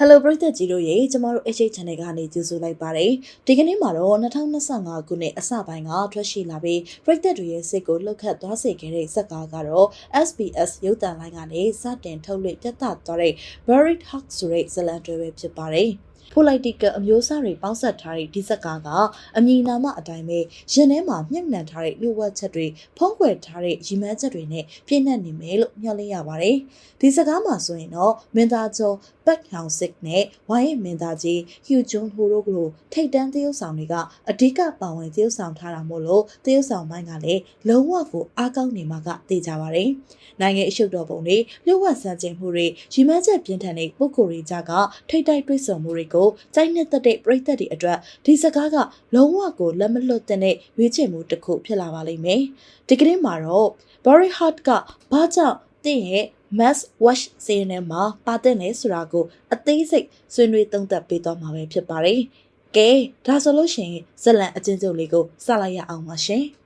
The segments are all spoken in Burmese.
Hello ပရိသတ်ကြီးတို့ရေကျမတို့ HH Channel ကနေကြိုဆိုလိုက်ပါတယ်ဒီကနေ့မှာတော့2025ခုနှစ်အစပိုင်းကထွက်ရှိလာပြီးပရိသတ်တွေရဲ့စိတ်ကိုလှုပ်ခတ်သွားစေခဲ့တဲ့ဇာတ်ကားကတော့ SBS ရုပ်သံလိုင်းကနေစတင်ထုတ်လွှင့်ပြသသွားတဲ့ Buried Hawk ဆိုတဲ့ဇာတ်လမ်းတွဲပဲဖြစ်ပါတယ် political အမျိုးအစားတွေပေါင်းစပ်ထားတဲ့ဒီဇက်ကားကအမည်နာမအတိုင်းပဲရင်ထဲမှာမြင့်နှံထားတဲ့လူဝက်ချက်တွေဖုံးကွယ်ထားတဲ့ရီမန်းချက်တွေနဲ့ပြည့်နှက်နေမယ်လို့မျှော်လင့်ရပါတယ်။ဒီစကားမှာဆိုရင်တော့မင်းသားကျော်ဘက်ဟောင်စစ်နဲ့ဝိုင်းရဲ့မင်းသားကြီးဟျူဂျွန်းဟိုတို့ကလိုထိတ်တန်းသရုပ်ဆောင်တွေကအဓိကပါဝင်သရုပ်ဆောင်ထားတာမို့လို့သရုပ်ဆောင်ပိုင်းကလည်းလုံးဝကိုအားကောင်းနေမှာကသိကြပါတယ်။နိုင်ငံအရှုပ်တော်ပုံတွေလျှို့ဝှက်စံကျင်မှုတွေရီမန်းချက်ပြင်းထန်တဲ့ပုံကိုယ်တွေကြကထိတ်တိုက်တွေ့ဆုံမှုတွေကိုကြိုက်နှစ်သက်တဲ့ပြည်သက်တွေအတွက်ဒီစကားကလုံးဝကိုလက်မလွတ်တဲ့ရွေးချယ်မှုတစ်ခုဖြစ်လာပါလိမ့်မယ်။ဒီကနေ့မှာတော့ Barry Hart ကဘာကြောင့်တင့်ရဲ့ mass wash စီးနေမှာပါတဲ့လဲဆိုတာကိုအသေးစိတ်ဆွေးနွေးသုံးသပ်ပေးသွားမှာပဲဖြစ်ပါတယ်။ကဲဒါဆိုလို့ရှိရင်ဇလန်အချင်းချုပ်လေးကိုစလိုက်ရအောင်ပါရှင်။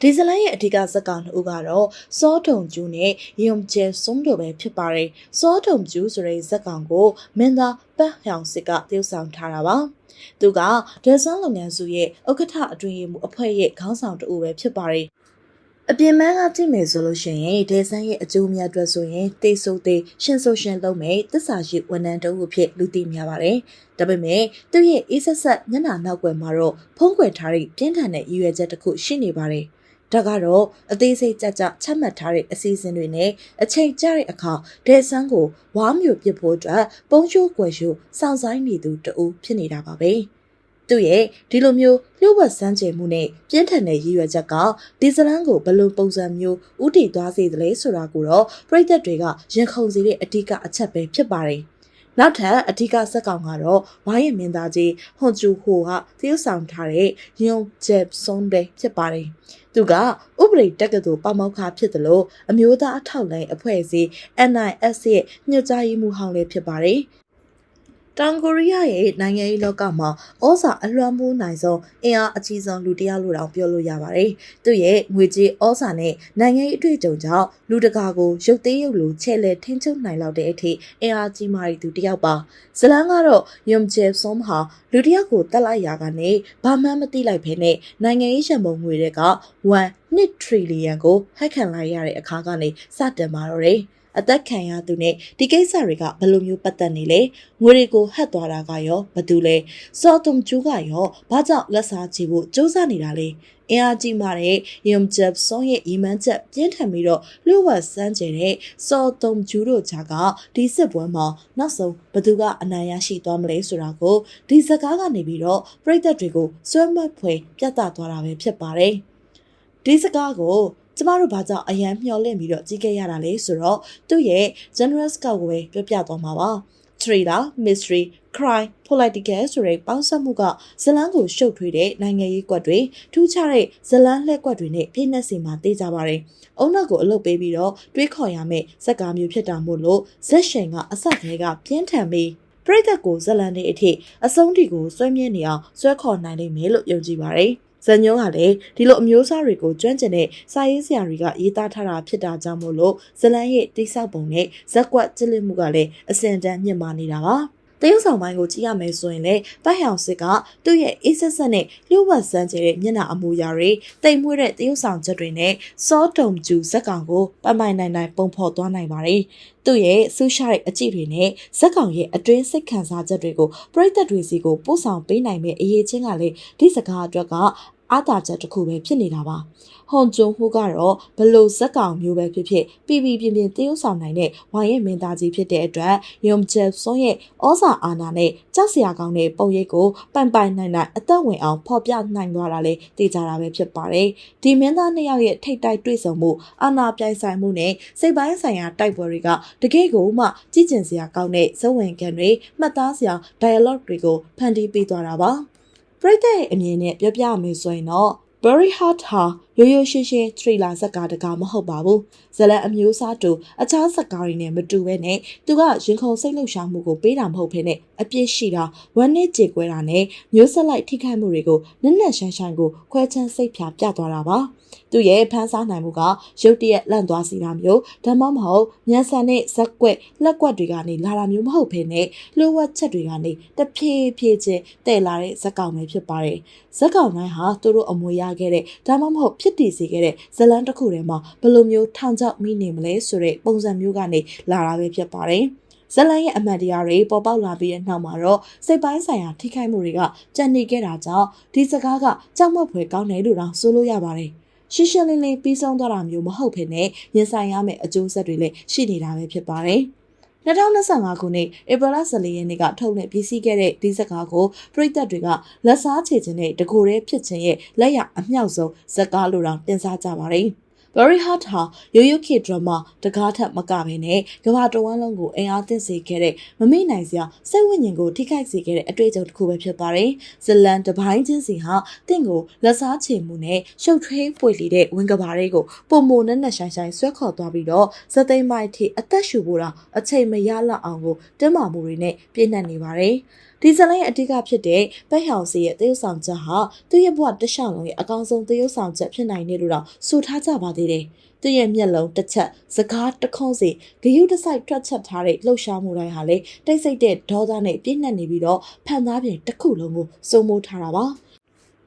ဒီဇလန်ရဲ့အဓိကဇက်ကောင်နှစ်ဦးကတော့စောထုံကျူးနဲ့ယုံကျဲစုံတို့ပဲဖြစ်ပါတယ်။စောထုံကျူးဆိုတဲ့ဇက်ကောင်ကိုမင်းသားပတ်ဟောင်စစ်ကတည်ဆောင်ထားတာပါ။သူကဒက်ဆန်လုပ်ငန်းစုရဲ့ဥက္ကဋ္ဌအတွင်းရေးမှူးအဖွဲ့ရဲ့ခေါင်းဆောင်တဦးပဲဖြစ်ပါတယ်။အပြင်ပန်းကကြည့်မယ်ဆိုလို့ရှိရင်ဒေဆန်ရဲ့အကျိုးများအတွက်ဆိုရင်တေဆိုသေးရှင်ဆိုရှင်လုံးမဲ့တစ္ဆာရှိဝန်ထမ်းတဦးဖြစ်လူသိများပါတယ်။ဒါပေမဲ့သူ့ရဲ့အေးဆက်ဆက်မျက်နှာနောက်ွယ်မှာတော့ဖုံးကွယ်ထားတဲ့ပြင်းထန်တဲ့ရည်ရွယ်ချက်တစ်ခုရှိနေပါတယ်။ ဒါကတော့အသေးစိတ်ကြကြချမှတ်ထားတဲ့အစီအစဉ်တွေနဲ့အချိန်ကျတဲ့အခါဒေဆန်ကိုဝါမျိုးပစ်ဖို့အတွက်ပုံချိုးကွယ်ရှိုးစောင့်ဆိုင်နေသူတဦးဖြစ်နေတာပါပဲ။သူ့ရဲ့ဒီလိုမျိုးလျှို့ဝှက်စမ်းကြယ်မှုနဲ့ပြင်းထန်တဲ့ရည်ရွယ်ချက်ကဒီဇလန်ကိုဘယ်လိုပုံစံမျိုးဥတည်သွားစေသလဲဆိုတာကိုတော့ပြည်သက်တွေကရင်ခုန်စေတဲ့အဓိကအချက်ပဲဖြစ်ပါတယ်။နောက်ထပ်အဓိကစက်ကောင်ကတော့ဝိုင်းရမင်းသားကြီးဟွန်ဂျူဟိုကသရုပ်ဆောင်ထားတဲ့ယွန်ဂျက်ဆွန်ပဲဖြစ်ပါတယ်။ သူကဥပဒေတက္ကသိုလ်ပမောက္ခဖြစ်တယ်လို့အမျိုးသားအထောက်လိုင်းအဖွဲ့အစည်း NIS ရဲ့ညွှန်ကြားရေးမှူးဟောင်းလည်းဖြစ်ပါတယ်။ တောင်ကိုရီးယားရဲ့နိုင်ငံရေးလောကမှာဩဇာအလွှမ်းမိုးနိုင်ဆုံးအင်အားအကြီးဆုံးလူတစ်ယောက်လို့တောင်ပြောလို့ရပါတယ်။သူ့ရဲ့ငွေကြေးဩဇာနဲ့နိုင်ငံရေးအတွေ့အကြုံကြောင့်လူတကာကိုရုပ်သေးရုပ်လိုချဲ့လဲထင်းချုပ်နိုင်လောက်တဲ့အထိအင်အားကြီးမားသူတစ်ယောက်ပါ။ဇလန်ကတော့ယွမ်ဂျေဆွန်ဟာလူတစ်ယောက်ကိုတက်လိုက်ရာကနေဘာမှမသိလိုက်ဖ ೇನೆ နိုင်ငံရေးရန်ပုံငွေတွေက1 2 trillion ကိုဟက်ခံလိုက်ရတဲ့အခါကနေစတင်มาတော့တယ်။ အသက်ခံရသူနဲ့ဒီကိစ္စတွေကဘယ်လိုမျိုးပတ်သက်နေလဲငွေတွေကိုဟတ်သွားတာကရောဘာတူလဲစောတုံကျူးကရောဘာကြောင့်လက်စားချေဖို့စူးစမ်းနေတာလဲအင်အားကြီးမာတဲ့ယွမ်ဂျပ်ဆွန်ရဲ့အီမန်ချက်ပြင်းထန်ပြီးတော့လှုပ်ဝက်စမ်းကျင်တဲ့စောတုံကျူးတို့ဂျာကဒီစစ်ပွဲမှာနောက်ဆုံးဘသူကအနိုင်ရရှိသွားမလဲဆိုတာကိုဒီစကားကနေပြီးတော့ပြည်သက်တွေကိုစွဲမှတ်ဖွယ်ပြသသွားတာပဲဖြစ်ပါတယ်ဒီစကားကို ကျမတို့ဘာကြောင့်အရန်မျှော်လင့်ပြီးတော့ကြီးခဲ့ရတာလဲဆိုတော့သူ့ရဲ့ generous ကောက်ကိုပဲပြောပြသွားမှာပါ thriller mystery crime political ဆိုတဲ့ပေါင်းစပ်မှုကဇလန်းကိုရှုပ်ထွေးတဲ့နိုင်ငံရေးကွက်တွေထူးခြားတဲ့ဇလန်းလှည့်ကွက်တွေနဲ့ပြည့်နှက်စီမှာတေးကြပါတယ်။အုံနောက်ကိုအလုပ်ပေးပြီးတော့တွေးခေါ်ရမယ့်ဇက်ကားမျိုးဖြစ်တာမို့လို့ဇက်ရှင်ကအစကတည်းကပြင်းထန်ပြီးပရိသတ်ကိုဇလန်တွေအထိအဆုံးထိကိုစွဲမြဲနေအောင်ဆွဲခေါ်နိုင်လိမ့်မယ်လို့ယုံကြည်ပါတယ်။ ဇန်ညုံကလည်းဒီလိုအမျိုးအစားတွေကိုကျွမ်းကျင်တဲ့စာရေးဆရာတွေကရေးသားထားတာဖြစ်တာကြောင့်မို့လို့ဇလန်ရဲ့တိဆောက်ပုံနဲ့ဇက်ကွက်ကျစ်လစ်မှုကလည်းအစင်တန်းမြင့်မာနေတာပါတရုတ်ဆောင်ပိုင်းကိုကြည့်ရမယ်ဆိုရင်လေတိုက်ဟောင်စစ်ကသူ့ရဲ့အေးဆက်ဆက်နဲ့လျှို့ဝှက်စမ်းကျဲတဲ့မျက်နှာအမူအရာတွေတိမ်မွေးတဲ့တရုတ်ဆောင်ချက်တွေနဲ့စောတုံကျူဇက်ကောင်ကိုပိုင်ပိုင်နိုင်နိုင်ပုံဖော်သွားနိုင်ပါတယ်။သူ့ရဲ့ဆူရှာတဲ့အကြည့်တွေနဲ့ဇက်ကောင်ရဲ့အတွင်းစိတ်ခံစားချက်တွေကိုပရိသတ်တွေစီကိုပို့ဆောင်ပေးနိုင်မယ့်အရေးချင်းကလည်းဒီစကားအတွက်က အားသာချက်တစ်ခုပဲဖြစ်နေတာပါ။ဟွန်ဂျွန်ဟိုကတော့ဘလို့ဇက်ကောင်မျိုးပဲဖြစ်ဖြစ်ပြည်ပြည်ပြင်းပြင်းတရုပ်ဆောင်နိုင်တဲ့ဝိုင်ရဲ့မင်းသားကြီးဖြစ်တဲ့အတွက်ယုံကျဲစွန်ရဲ့ဩဇာအာဏာနဲ့ကြောက်စရာကောင်းတဲ့ပုံရိပ်ကိုပိုင်ပိုင်နိုင်နိုင်အသက်ဝင်အောင်ဖော်ပြနိုင်သွားတာလေသိကြတာပဲဖြစ်ပါတယ်။ဒီမင်းသားနှစ်ယောက်ရဲ့ထိတ်တိုက်တွေ့ဆုံမှုအာဏာပြိုင်ဆိုင်မှုနဲ့စိတ်ပိုင်းဆိုင်ရာတိုက်ပွဲတွေကတကယ့်ကိုမှကြည်ကျင်စရာကောင်းတဲ့ဇဝင်ခံတွေမှတ်သားစရာ dialogue တွေကိုဖန်တီးပေးသွားတာပါ။ ပရိသတ်ရဲ့အမြင်နဲ့ပြောပြမယ်ဆိုရင်တော့ပ Very Hard ဟာရိုးရိုးရှင်းရှင်း thriller ဇာတ်ကားတကားမဟုတ်ပါဘူးဇလန်အမျိုးအစားတူအခြားဇာတ်ကားတွေနဲ့မတူဘဲနဲ့သူကရင်ခုန်စိတ်လှုပ်ရှားမှုကိုပေးတာမဟုတ်ဘဲနဲ့အပြစ်ရှိတာဝမ်းနည်းကြေကွဲတာနဲ့မျိုးဆက်လိုက်ထိခိုက်မှုတွေကိုနက်နက်ရှိုင်းရှိုင်းကိုခွဲချမ်းစိတ်ဖြာပြသွားတာပါ သူရဲ့ဖန်ဆားနိုင်မှုကရုတ်တရက်လန့်သွားစေတာမျိုးဒါမှမဟုတ်မြန်ဆန်တဲ့ဇက်ကွက်လက်ကွက်တွေကနေလာတာမျိုးမဟုတ်ဘဲနဲ့လိုဝက်ချက်တွေကနေတဖြည်းဖြည်းချင်းတဲ့လာတဲ့ဇက်ကောင်ပဲဖြစ်ပါတယ်ဇက်ကောင်တိုင်းဟာသူတို့အမွေရခဲ့တဲ့ဒါမှမဟုတ်ဖြစ်တည်စေခဲ့တဲ့ဇလန်တစ်ခုထဲမှာဘယ်လိုမျိုးထောင်ချောက်မိနေမလဲဆိုတဲ့ပုံစံမျိုးကနေလာတာပဲဖြစ်ပါတယ်ဇလန်ရဲ့အမှန်တရားတွေပေါ်ပေါက်လာပြီးတဲ့နောက်မှာတော့စိတ်ပိုင်းဆိုင်ရာထိခိုက်မှုတွေကကြံ့နေခဲ့တာကြောင့်ဒီစကားကကြောက်မက်ဖွယ်ကောင်းတယ်လို့တောင်ဆိုလို့ရပါတယ်။ ရှင်းရှင်းလင်းလင်းပြီးဆုံးသွားတာမျိုးမဟုတ်ဘဲနဲ့ရင်ဆိုင်ရမယ့်အကျိုးဆက်တွေလည်းရှိနေတာပဲဖြစ်ပါတယ်။2025ခုနှစ်ဧပြီလ14ရက်နေ့ကထုတ်လွှင့်ပြီးစီးခဲ့တဲ့ဒီဇက်ကားကိုပရိသတ်တွေကလက်စားချေခြင်းနဲ့တကိုယ်ရဲဖြစ်ခြင်းရဲ့လက်ရအမြောက်ဆုံးဇက်ကားလိုတောင်တင်စားကြပါတယ်။ Very Hard ဟာရိုးရိုးခေတ်ဒရမာတကားထက်မကဘဲနဲ့ကမ္ဘာတဝန်းလုံးကိုအင်အားသင့်စေခဲ့တဲ့မမေ့နိုင်စရာစိတ်ဝိညာဉ်ကိုထိခိုက်စေခဲ့တဲ့အတွေ့အကြုံတစ်ခုပဲဖြစ်ပါတယ်။ဇလန်တပိုင်းချင်းစီဟာတင့်ကိုလက်စားချေမှုနဲ့ရှုပ်ထွေးပွေလီတဲ့ဝင်ကဘာတွေကိုပုံမနဲ့နဲ့ဆိုင်ဆိုင်ဆွဲခေါ်သွားပြီးတော့ဇသိမ်းမိုက်ထိအသက်ရှူဖို့တာအချိန်မရလောက်အောင်ကိုတင်းမာမှုတွေနဲ့ပြည့်နှက်နေပါတယ်။ ဒီဇလိုင်းရဲ့အဓိကဖြစ်တဲ့ဘက်ဟောင်စီရဲ့သရုပ်ဆောင်ချက်ဟာသူ့ရဲ့ဘဝတစ်လျှောက်လုံးရဲ့အကောင်းဆုံးသရုပ်ဆောင်ချက်ဖြစ်နိုင်တယ်လို့တော့ဆိုထားကြပါသေးတယ်။သူ့ရဲ့မျက်လုံးတစ်ချက်စကားတစ်ခွန်းစီဂယုတစိုက်ထွက်ချက်ထားတဲ့လှုပ်ရှားမှုတိုင်းဟာလေတိတ်ဆိတ်တဲ့ဒေါသနဲ့ပြည့်နှက်နေပြီးတော့ဖန်သားပြင်တစ်ခုလုံးကိုစိုးမိုးထားတာပါ။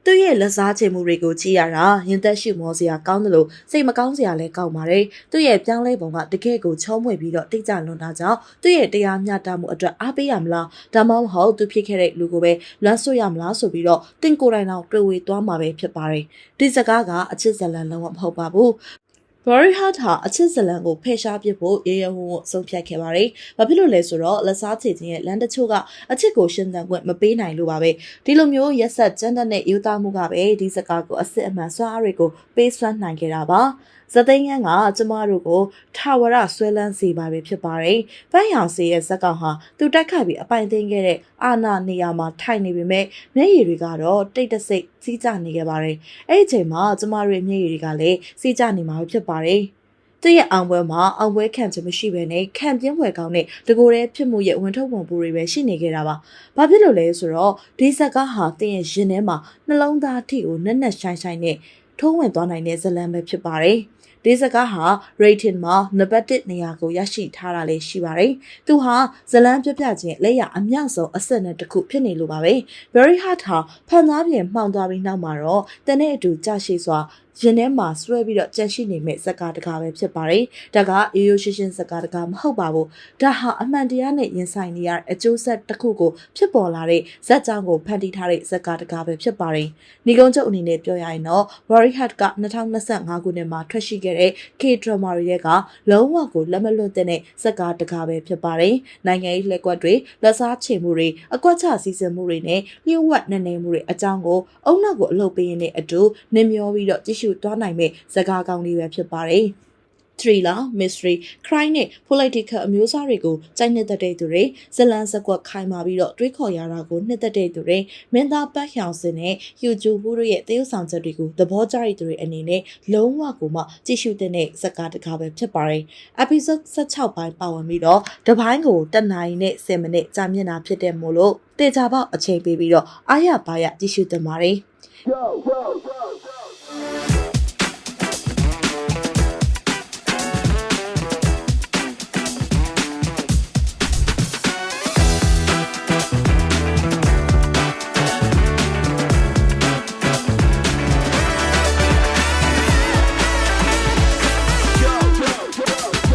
သူ့ရဲ့လက်စားချေမှုတွေကိုကြည့်ရတာရင်သက်ရှိမောစရာကောင်းတယ်လို့စိတ်မကောင်းစရာလည်းကောင်းပါတယ်။သူ့ရဲ့ပြောင်းလဲပုံကတကယ့်ကိုချောမွေ့ပြီးတော့တိတ်ကြလွန်တာကြောင့်သူ့ရဲ့တရားမျှတမှုအတွက်အားပေးရမလားဒါမှမဟုတ်သူဖြစ်ခဲ့တဲ့လူကိုပဲလွမ်းဆွရမလားဆိုပြီးတော့တင့်ကိုယ်တိုင်တော့တွေ့ဝေသွားမှာပဲဖြစ်ပါတယ်။ဒီစကားကအချစ်ဇလန်လုံးဝမဟုတ်ပါဘူး Very Hard ဟာအချစ်ဇလန်ကိုဖယ်ရှားပစ်ဖို့ရေရဝုံဝဆုံးဖြတ်ခဲ့ပါတယ်။ဘာဖြစ်လို့လဲဆိုတော့လက်စားချေခြင်းရဲ့လမ်းတချို့ကအချစ်ကိုရှင်းသန်ခွင့်မပေးနိုင်လို့ပါပဲ။ဒီလိုမျိုးရက်ဆက်ကြမ်းတက်တဲ့ယူသားမှုကပဲဒီစကားကိုအစ်စ်အမှန်စွမ်းအားတွေကိုပေးစွမ်းနိုင်ခဲ့တာပါ။ဇသိန်းငန်းကကျမတို့ကိုထာဝရဆွဲလန်းစေပါပဲဖြစ်ပါတယ်။ပန်းရောင်စီရဲ့ဇက်ကောင်ဟာသူတက်ခတ်ပြီးအပိုင်သိမ်းခဲ့တဲ့ အာနာနေရာမှာထိုင်နေပေမဲ့မျက်ရည်တွေကတော့တိတ်တဆိတ်စီးကျနေခဲ့ပါတယ်။အဲ့ဒီအချိန်မှာကျမတို့ရဲ့မျက်ရည်တွေကလည်းစီးကျနေမှာဖြစ်ပါတယ်။သူ့ရဲ့အောင်ပွဲမှာအောင်ပွဲခံခြင်းမရှိဘဲနဲ့ခံပြင်းွယ်ကောင်းတဲ့တကိုယ်ရဲ့ဖြစ်မှုရဲ့ဝင်ထုတ်ပုံပူတွေပဲရှိနေခဲ့တာပါ။ဘာဖြစ်လို့လဲဆိုတော့ဒီဇက်ကားဟာတင်းရဲ့ရင်ထဲမှာနှလုံးသားအထိကိုနက်နက်ရှိုင်းရှိုင်းနဲ့ထိုးဝင်သွားနိုင်တဲ့ဇလံပဲဖြစ်ပါတယ်။ဒီစကားဟာ rating မှာနံပါတ်1နေရာကိုရရှိထားတာလည်းရှိပါတယ်။သူဟာဇလန်းပြပြခြင်းလက်ရအမြောက်ဆုံးအဆက်နဲ့တစ်ခုဖြစ်နေလို့ပါပဲ။ Very Hard ဟာဖန်သားပြင်မှောင်သွားပြီးနောက်မှာတော့တနေ့အတူကြာရှိစွာရင်ထဲမှာဆွဲပြီးတော့ကြန့်ရှိနေမဲ့ဇက်ကားတကားပဲဖြစ်ပါတယ်။ဒါကရိုးရိုးရှင်းရှင်းဇက်ကားတကားမဟုတ်ပါဘူး။ဒါဟာအမှန်တရားနဲ့ရင်ဆိုင်နေရတဲ့အကျိုးဆက်တစ်ခုကိုဖြစ်ပေါ်လာတဲ့ဇက်ကြောင့်ကိုဖန်တီးထားတဲ့ဇက်ကားတကားပဲဖြစ်ပါတယ်။ညီကုန်းချုပ်အနေနဲ့ပြောရရင်တော့ Worry Heart က2025ခုနှစ်မှာထွက်ရှိခဲ့တဲ့ K-drama တွေကလုံးဝကိုလက်မလွတ်တဲ့ဇက်ကားတကားပဲဖြစ်ပါတယ်။နိုင်ငံရေးလက်ကွက်တွေလက်စားချေမှုတွေအကွက်ချစီစဉ်မှုတွေနဲ့လျှို့ဝှက်နေနေမှုတွေအကြောင်းကိုအုံနောက်ကိုအလုပ်ပေးရင်းနဲ့အတူနင်မျောပြီးတော့ကြည့်ရှုသွားနိုင်မဲ့ဇာကားကောင်းလေးပဲဖြစ်ပါတယ်။ thriller, mystery, crime နဲ့ political အမျိုးအစားတွေကိုစိုက်နှစ်သက်တဲ့သူတွေဇလန်စကွက်ခိုင်မာပြီးတော့တွေးခေါ်ရတာကိုနှစ်သက်တဲ့သူတွေမင်းသားပတ်ဟျောင်စင်နဲ့ယူဂျူဘူးတို့ရဲ့တရုပ်ဆောင်ချက်တွေကိုသဘောကျတဲ့သူတွေအနေနဲ့လုံးဝကိုမှကြည့်ရှုတဲ့ဇက်ကားတကားပဲဖြစ်ပါတယ်။ episode 16ပိုင်းပါဝင်ပြီးတော့တပိုင်းကိုတနင်္လာရီနဲ့10မိနစ်ကြာမြင့်တာဖြစ်တဲ့မို့လို့တေချာပေါက်အချိန်ပေးပြီးတော့အားရပါရကြည့်ရှုတင်ပါတယ်။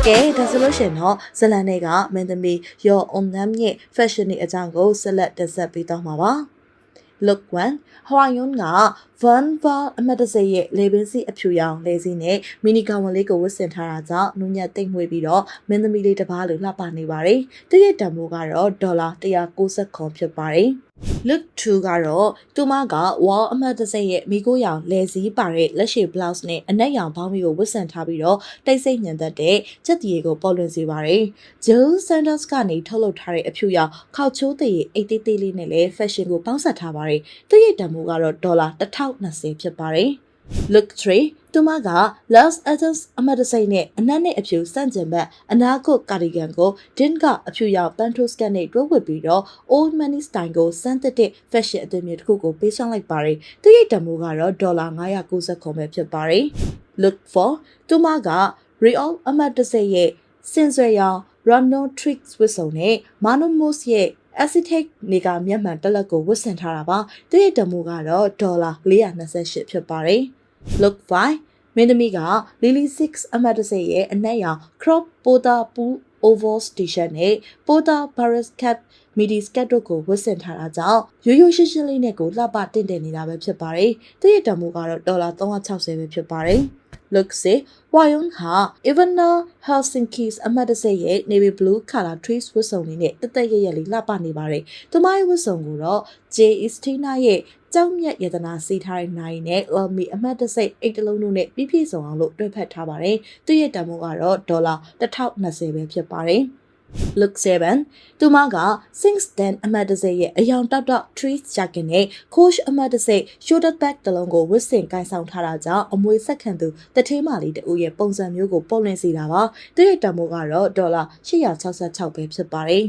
ကဲဒါဆိုလို့ရှင်တော့ဇလန်တွေကမင်းသမီးရောအွန်နမ်ရဲ့ fashion တွေအကြောင်းကိုဆက်လက်တင်ဆက်ပေးတော့မှာပါ look one ဟွာယွန်းက van va အမတ်တစိရဲ့လေပင်စီအဖြူရောင်လေစီနဲ့မီနီကောင်ဝလေးကိုဝတ်ဆင်ထားတာကြောင့်နူးညံ့တိတ်မွေးပြီးတော့မင်းသမီးလေးတစ်ပါးလိုလှပနေပါတယ်။သူ့ရဲ့တန်ဖိုးကတော့ဒေါ်လာ190ခွန်ဖြစ်ပါတယ်။ look 2ကတော့သူမက wall အမှတ်တစိရဲ့မိကိုရောင်လဲစည်းပါတဲ့လက်ရှိ blouse နဲ့အနက်ရောင်ဘောင်းမီကိုဝတ်ဆင်ထားပြီးတော့တိတ်ဆိတ်ညံသက်တဲ့ချက်တီကိုပေါ်လွင်စေပါတယ်။ Jill Sanders ကနေထုတ်လုပ်ထားတဲ့အဖြူရောင်ခေါက်ချိုးသေးအိတ်သေးသေးလေးနဲ့လည်း fashion ကိုပေါင်းစပ်ထားပါတယ်။သူ့ရဲ့တန်ဖိုးကတော့ဒေါ်လာ1020ဖြစ်ပါတယ်။ Look 3သူမက Los Angeles အမတ်တစိမ့်နဲ့အနက်နဲ့အဖြူစန့်ကျင်ဘက်အနာဂတ်ကာဒီဂန်ကို Din ကအဖြူရောင်ပန်ထိုစကန်နဲ့တွဲဝတ်ပြီးတော့ Old Money Style ကိုစမ်းသစ်တဲ့ fashion အသွင်မျိုးတစ်ခုကိုပေးဆောင်လိုက်ပါတယ်။သူရဲ့တန်ဖိုးကတော့ဒေါ်လာ990ခုပဲဖြစ်ပါတယ်။ Look for သူမက Real အမတ်တစိမ့်ရဲ့စင်ဆွဲရောင် Rano Tricks ဝတ်စုံနဲ့ Manomos ရဲ့ Acetate နေကမျက်မှန်တစ်လက်ကိုဝတ်ဆင်ထားတာပါ။သူရဲ့တန်ဖိုးကတော့ဒေါ်လာ428ဖြစ်ပါတယ်။ Look 5မင်းသမီးက Lily 6အမတ်တစိရဲ့အနက်ရောင် crop pota pool ovals t-shirt နဲ့ pota paris cap midi skirt တို့ကိုဝတ်ဆင်ထားတာကြောင့်ရိုးရိုးရှင်းရှင်းလေးနဲ့ကိုလှပတင့်တယ်နေတာပဲဖြစ်ပါတယ်။သူရဲ့တန်ဖိုးကတော့ဒေါ်လာ360ပဲဖြစ်ပါတယ်။ look စေဝါယွန်ဟာ Ivana Helsinki's အမတ်တစိရဲ့ navy blue color trees ဝတ်စုံလေးနဲ့တက်တက်ရရလေးလှပနေပါတယ်။သူမရဲ့ဝတ်စုံကိုတော့ J Istina ရဲ့ကြောက်မြတ်ယတနာစီထားတဲ့နိုင်နဲ့ Lamy အမတ်တစိအိတ်တလုံးတို့နဲ့ပြည့်ပြည့်စုံအောင်လို့တွဲဖက်ထားပါတယ်။သူရဲ့တန်ဖိုးကတော့ဒေါ်လာ1020ပဲဖြစ်ပါတယ်။ look 7သူမက Sings Den အမတ်တစိရဲ့အယောင်တောက်တောက် trees jacket နဲ့ coach အမတ်တစိ shoulder bag တစ်လုံးကိုဝတ်ဆင်ကိုင်ဆောင်ထားတာကြောင့်အမွေဆက်ခံသူတထေးမလေးတူရဲ့ပုံစံမျိုးကိုပုံလင့်စေတာပါသူရဲ့တန်ဖိုးကတော့ဒေါ်လာ866ပဲဖြစ်ပါတယ်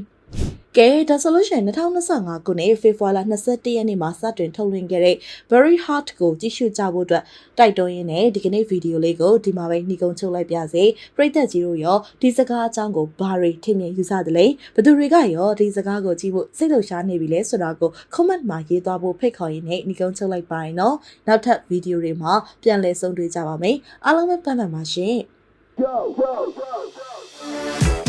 ကဲဒါဆိုလို့ရှိရင်2025ခုနှစ်ဖေဖော်ဝါရီ21ရက်နေ့မှာစတင်ထုတ်လွှင့်ခဲ့တဲ့ Very Hard ကိုကြည့်ရှုကြဖို့အတွက်တိုက်တွန်းရင်းနဲ့ဒီကနေ့ဗီဒီယိုလေးကိုဒီမှာပဲနှီးကုံချုပ်လိုက်ပါစေပရိသတ်ကြီးတို့ရောဒီစကားအကြောင်းကိုဘာတွေထင်မြင်ယူဆသလဲဘသူတွေကရောဒီစကားကိုကြည့်ဖို့စိတ်လှုပ်ရှားနေပြီလဲဆိုတာကို comment မှာရေးသွားဖို့ဖိတ်ခေါ်ရင်းနဲ့နှီးကုံချုပ်လိုက်ပါရင်နော်နောက်ထပ်ဗီဒီယိုတွေမှာပြန်လည်ဆုံတွေ့ကြပါမယ်အားလုံးပဲပတ်မှန်ပါရှင် Go, go, go, go.